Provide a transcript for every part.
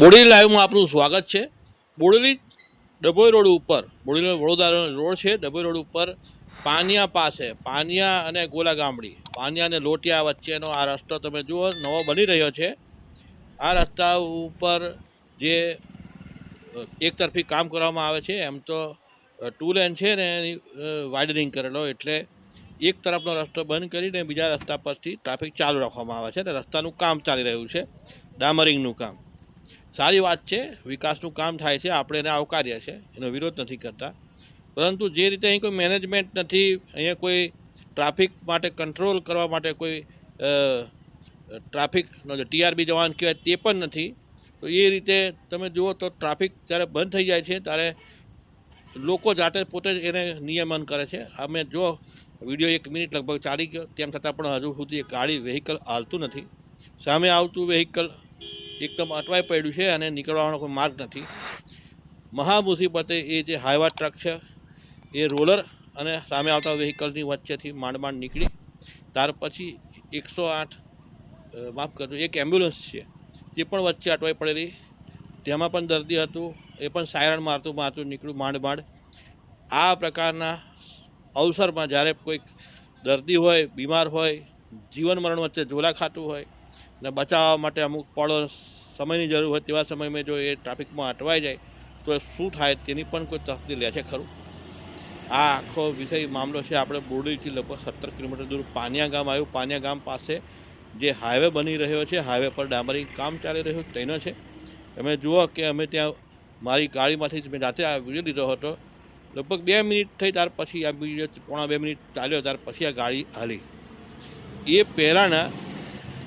બોડેલી લાઈવમાં આપનું સ્વાગત છે. બોડેલી ડભોઈ રોડ ઉપર, બોડેલી વડોદરા રોડ છે, ડભોઈ રોડ ઉપર પાનિયા પાસે, પાનિયા અને ગોલા ગામડી, પાનિયા અને લોટિયા વચ્ચેનો આ રસ્તો તમે જુઓ, નવો બની રહ્યો છે. આ રસ્તા ઉપર જે એક તરફી કામ કરવામાં આવે છે, એમ તો ટુ લેન છે ને એની વાઇડનિંગ કરેલો, એટલે એક તરફનો રસ્તો બંધ કરીને બીજા રસ્તા પરથી ટ્રાફિક ચાલુ રાખવામાં આવે છે અને રસ્તાનું કામ ચાલી રહ્યું છે. ડામરિંગનું કામ. સારી વાત છે, વિકાસનું કામ થાય છે, આપણે એને આવકાર્ય છે, એનો વિરોધ નથી કરતા. પરંતુ જે રીતે અહીં કોઈ મેનેજમેન્ટ નથી, અહીંયા કોઈ ટ્રાફિક માટે કંટ્રોલ કરવા માટે કોઈ ટ્રાફિકનો જે ટીઆરબી જવાન કહેવાય તે પણ નથી. તો એ રીતે તમે જુઓ તો ટ્રાફિક જ્યારે બંધ થઈ જાય છે, ત્યારે લોકો જાતે પોતે જ એને નિયમન કરે છે. અમે જો વીડિયો એક મિનિટ લગભગ ચાલી ગયો, તેમ છતાં પણ હજુ સુધી ગાડી વેહિકલ હાલતું નથી. સામે આવતું વ્હીકલ એકદમ અટવાઈ પડ્યું છે અને નીકળવાનો કોઈ માર્ગ નથી. મહામુસીબતે એ જે હાઈવા ટ્રક છે, એ રોલર અને સામે આવતા વ્હીકલની વચ્ચેથી માંડ માંડ નીકળી. ત્યાર પછી એકસો આઠ માફ કરજો, એક એમ્બ્યુલન્સ છે તે પણ વચ્ચે અટવાઈ પડેલી. તેમાં પણ દર્દી હતું, એ પણ સાયરન મારતું મારતું નીકળ્યું માંડ માંડ આ પ્રકારના અવસરમાં જ્યારે કોઈક દર્દી હોય, બીમાર હોય, જીવન મરણ વચ્ચે ઝોલા ખાતું હોય ને બચાવવા માટે અમુક પળો સમયની જરૂર હોય તેવા સમયમાં જો એ ટ્રાફિકમાં અટવાઈ જાય, તો શું થાય તેની પણ કોઈ તસદી લે છે ખરું. આ આખો વિષય મામલો છે, આપણે બોરડીથી લગભગ સત્તર કિલોમીટર દૂર પાનિયા ગામ આવ્યું. પાનિયા ગામ પાસે જે હાઈવે બની રહ્યો છે, હાઈવે પર ડામરી કામ ચાલી રહ્યું તેનો છે. તમે જુઓ કે અમે ત્યાં મારી ગાડીમાંથી મેં જાતે આ વીડિયો લીધો હતો. લગભગ બે મિનિટ થઈ ત્યાર પછી આ વીડિયો પોણા બે મિનિટ ચાલ્યો, ત્યાર પછી આ ગાડી હાલી. એ પહેલાંના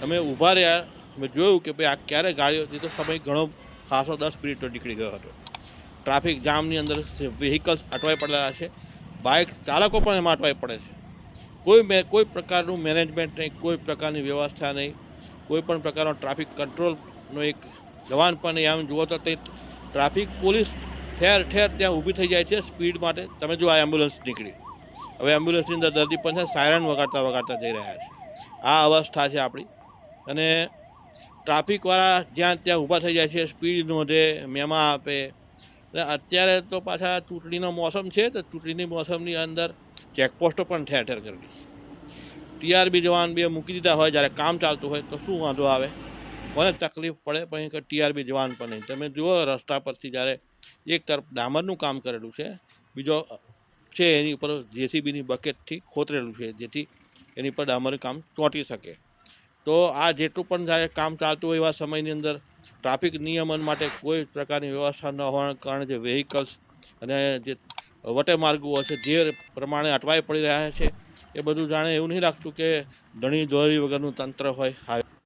અમે ઊભા રહ્યા, અમે જોયું કે ભાઈ આ ક્યારે ગાડીઓ તે તો સમય ઘણો ખાસો દસ મિનિટનો નીકળી ગયો હતો. ટ્રાફિક જામની અંદર વ્હીકલ્સ અટવાઈ પડેલા છે બાઇક ચાલકો પણ એમાં અટવાઈ પડે છે. કોઈ મે, કોઈ પ્રકારનું મેનેજમેન્ટ નહીં, કોઈ પ્રકારની વ્યવસ્થા નહીં, કોઈ પણ પ્રકારનો ટ્રાફિક કંટ્રોલનો એક જવાન પણ નહીં. આમ જુઓ તો તે ટ્રાફિક પોલીસ ઠેર ઠેર ત્યાં ઊભી થઈ જાય છે સ્પીડ માટે. તમે જો આ એમ્બ્યુલન્સ નીકળી. હવે એમ્બ્યુલન્સની અંદર દર્દી પણ છે સાયરન વગાડતા વગાડતા જઈ રહ્યા છે. આ અવસ્થા છે આપણી. અને ટ્રાફિકવાળા જ્યાં ત્યાં ઊભા થઈ જાય છે સ્પીડ નોંધે, મેમા આપે. અત્યારે તો પાછા ચૂંટણીનો મોસમ છે, તો ચૂંટણીની મોસમની અંદર ચેકપોસ્ટો પણ ઠેર ઠેર કરી ટીઆરબી જવાન બે મૂકી દીધા હોય, જ્યારે કામ ચાલતું હોય, તો શું વાંધો આવે? કોને તકલીફ પડે, પણ ટીઆરબી જવાન પણ નહીં. તમે જુઓ રસ્તા પરથી જ્યારે એક તરફ ડામરનું કામ કરેલું છે, બીજો છે એની ઉપર જેસીબીની બકેટથી ખોતરેલું છે, જેથી એની પર ડામરનું કામ ચોંટી શકે. તો આ જેટલું પણ જ્યારે કામ ચાલતું હોય એવા સમયની અંદર ટ્રાફિક નિયમન માટે કોઈ પ્રકારની વ્યવસ્થા ન હોવાના કારણે જે વેહિકલ્સ અને જે વટે માર્ગો છે, જે પ્રમાણે અટવાઈ પડી રહ્યા છે, એ બધું જાણે એવું નહીં લાગતું કે ધણી દોરી વગરનું તંત્ર હોય, હાઈવે